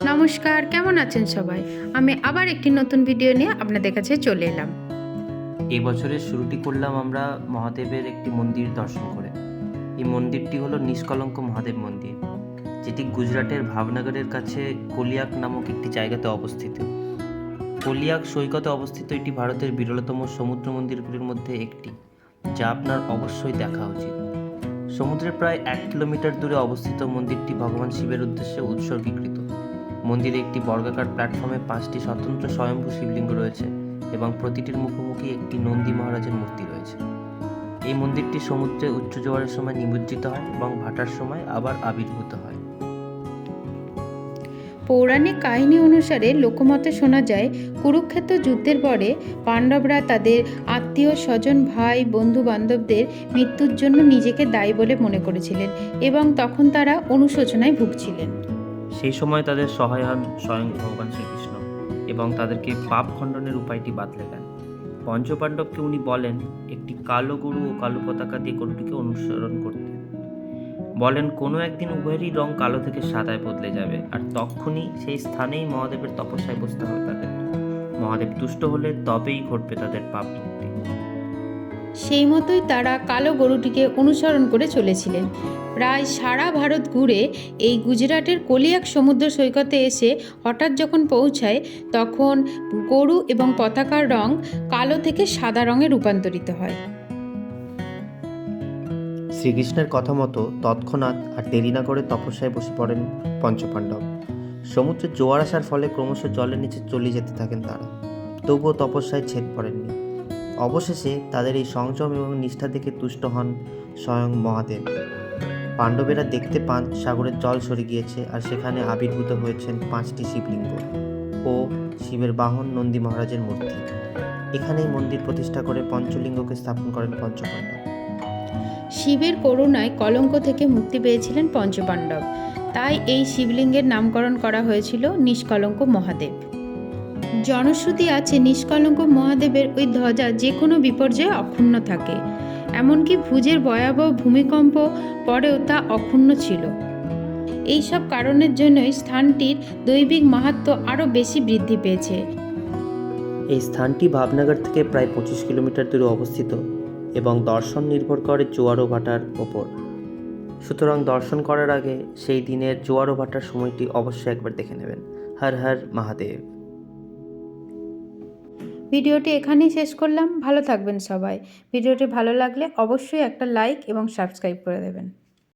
নমস্কার, কেমন আছেন সবাই? আমি আবার একটি নতুন ভিডিও নিয়ে আপনাদের কাছে চলে এলাম। এই বছরের শুরুটি করলাম আমরা মহাদেবের একটি মন্দির দর্শন করে। এই মন্দিরটি হলো নিষ্কলঙ্ক মহাদেব মন্দির, যেটি গুজরাটের ভাবনগরের কাছে কলিয়াক নামক একটি জায়গাতে অবস্থিত। কলিয়াক সৈকতে অবস্থিত এটি ভারতের বিরলতম সমুদ্র মন্দিরগুলির মধ্যে একটি, যা আপনার অবশ্যই দেখা উচিত। সমুদ্রের প্রায় এক কিলোমিটার দূরে অবস্থিত মন্দিরটি ভগবান শিবের উদ্দেশ্যে উৎসর্গীকৃত। মন্দিরে একটি বর্গাকার প্ল্যাটফর্মে পাঁচটি স্বতন্ত্র স্বয়ম্ভূ শিবলিঙ্গ রয়েছে এবং প্রতিটির মুখোমুখি একটি নন্দী মহারাজের মূর্তি রয়েছে। এই মন্দিরটি সমুদ্রে উচ্চ জোয়ারের সময় নিমজ্জিত হয় এবং ভাটার সময় আবার আবির্ভূত হয়। পৌরাণিক কাহিনী অনুসারে লোকমতে শোনা যায়, কুরুক্ষেত্র যুদ্ধের পরে পাণ্ডবরা তাদের আত্মীয়, স্বজন, ভাই, বন্ধু বান্ধবদের মৃত্যুর জন্য নিজেকে দায়ী বলে মনে করেছিলেন এবং তখন তারা অনুশোচনায় ভুগছিলেন। সেই সময় তাদের সহায় হন স্বয়ং ভগবান শ্রীকৃষ্ণ এবং তাদেরকে পাপ খণ্ডনের উপায়টি বাতলে দেন। পঞ্চপাণ্ডবকে উনি বলেন, একটি কালো গরু ও কালো পতাকা দিয়ে গরুটিকে অনুসরণ করতে। বলেন, কোনো একদিন উভয়েরই রং কালো থেকে সাদায় বদলে যাবে, আর তখনই সেই স্থানেই মহাদেবের তপস্যায় বসতে হবে তাদের। মহাদেব তুষ্ট হলে তবেই ঘটবে তাদের পাপ সেই মতোই তারা কালো গরুটিকে অনুসরণ করে চলেছিলেন। প্রায় সারা ভারত ঘুরে এই গুজরাটের কলিয়াক সমুদ্র সৈকতে এসে হঠাৎ যখন পৌঁছায়, তখন গরু এবং পতাকার রং কালো থেকে সাদা রঙে রূপান্তরিত হয়। শ্রীকৃষ্ণের কথা মতো তৎক্ষণাৎ আর দেরি না করে তপস্যায় বসে পড়েন পঞ্চপাণ্ডব। সমুদ্রের জোয়ার আসার ফলে ক্রমশ জলের নিচে চলে যেতে থাকেন তারা। তবুও তপস্যায় ছেদ পড়েননি। অবশেষে তাদের এই সংযম এবং নিষ্ঠা দেখে তুষ্ট হন স্বয়ং মহাদেব। পাণ্ডবেরা দেখতে পান সাগরের জল সরে গিয়েছে আর সেখানে আবির্ভূত হয়েছেন পাঁচটি শিবলিঙ্গ ও শিবের বাহন নন্দী মহারাজের মূর্তি। এখানেই মন্দির প্রতিষ্ঠা করে পঞ্চলিঙ্গকে স্থাপন করেন পঞ্চপাণ্ডব। শিবের করুণায় কলঙ্ক থেকে মুক্তি পেয়েছিলেন পঞ্চপাণ্ডব। তাই এই শিবলিঙ্গের নামকরণ করা হয়েছিল নিষ্কলঙ্ক মহাদেব। জনশ্রুতি আছে নিষ্কলঙ্ক মহাদেবের ওই ধ্বজা যে কোনো বিপর্যয়ে অক্ষুণ্ণ থাকে। এমনকি ভুজের ভয়াবহ ভূমিকম্প পরেও তা অক্ষুণ্ণ ছিল। এই সব কারণের জন্যই স্থানটির দৈবিক মাহাত্ম্য আরও বেশি বৃদ্ধি পেয়েছে। এই স্থানটি ভাবনগর থেকে প্রায় পঁচিশ কিলোমিটার দূরে অবস্থিত এবং দর্শন নির্ভর করে জোয়ার ভাটার ওপর। সুতরাং দর্শন করার আগে সেই দিনের জোয়ার ভাটার সময়টি অবশ্যই একবার দেখে নেবেন। হর হর মহাদেব। ভিডিওটি এখানেই শেষ করলাম। ভালো থাকবেন সবাই। ভিডিওটি ভালো লাগলে অবশ্যই একটা লাইক এবং সাবস্ক্রাইব করে দেবেন।